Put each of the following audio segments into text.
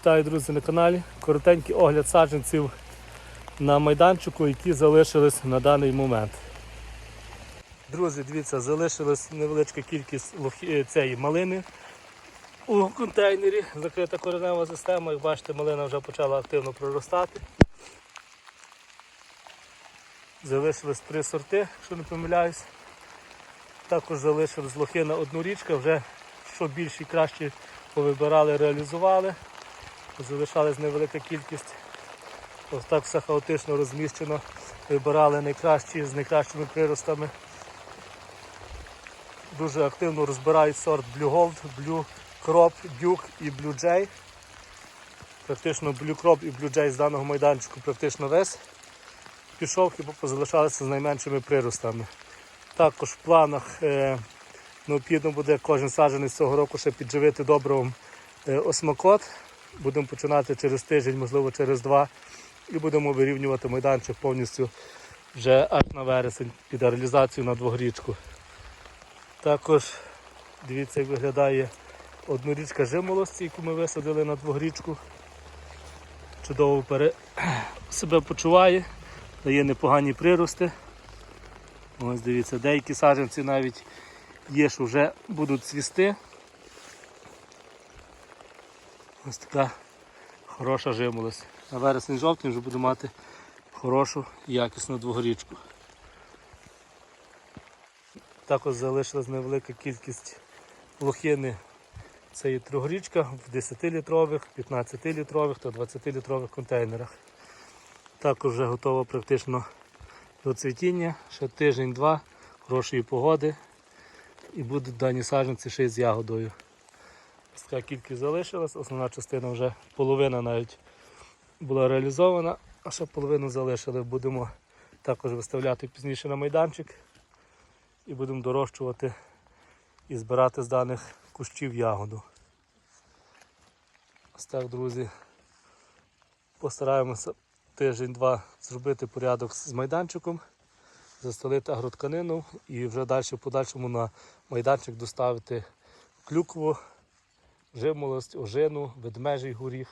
Вітаю, друзі, на каналі. Коротенький огляд саджанців на майданчику, які залишились на даний момент. Друзі, дивіться, залишилась невеличка кількість е, цієї малини у контейнері. Закрита коренева система. Як бачите, малина вже почала активно проростати. Залишились три сорти, якщо не помиляюсь. Також залишилась лохина однорічка, вже що і краще повибирали, реалізували. Залишалась невелика кількість. Ось так все хаотично розміщено. Вибирали найкращі з найкращими приростами. Дуже активно розбирають сорт Blue Gold, Blue Crop, Duke і Blue Jay. Практично Blue Crop і Blue Jay з даного майданчику практично весь пішов, хіба позалишалися з найменшими приростами. Також в планах е, необхідно буде кожен саджанець цього року ще підживити добривом е, осмокот. Будемо починати через тиждень, можливо через два. І будемо вирівнювати майданчик повністю вже аж на вересень під реалізацію на двогрічку. Також дивіться, як виглядає однорічка жимолості, яку ми висадили на двогрічку. Чудово пере... себе почуває, дає непогані прирости. Ось дивіться, деякі саджанці навіть є, що вже будуть цвісти. Ось така хороша жимолость. На вересень жовтень вже буду мати хорошу якісну двогорічку. Також залишилась невелика кількість лохини. Це є трьохрічка в 10-літрових, 15-літрових та 20-літрових контейнерах. Також вже готова практично до цвітіння, ще тиждень-два, хорошої погоди і будуть дані саджанці ще й з ягодою. Така кількість залишилась, основна частина вже половина навіть була реалізована, а ще половину залишили. Будемо також виставляти пізніше на майданчик і будемо дорощувати і збирати з даних кущів ягоду. Ось так, друзі, постараємося тиждень-два зробити порядок з майданчиком, застелити агротканину і вже далі в подальшому на майданчик доставити клюкву, жимолость, ожину, ведмежий горіх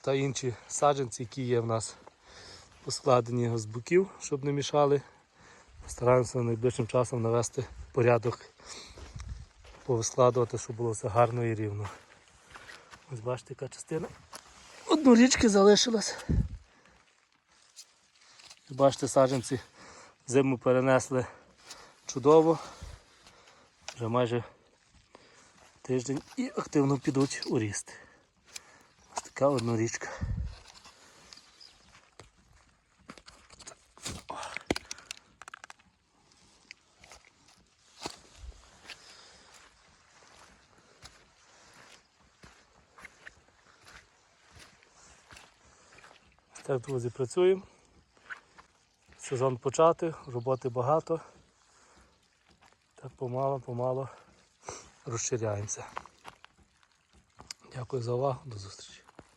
та інші саджанці, які є в нас поскладені з боків, щоб не мішали. Постараємося найближчим часом навести порядок, повискладувати, щоб було все гарно і рівно. Ось бачите, яка частина однорічки залишилась. Бачите, саджанці зиму перенесли чудово. Вже майже тиждень і активно підуть у ріст. Ось така однорічка. Ось Так, друзі, працюємо. Сезон почати, роботи багато. Так помало-помало розширяємося. Дякую за увагу, до зустрічі.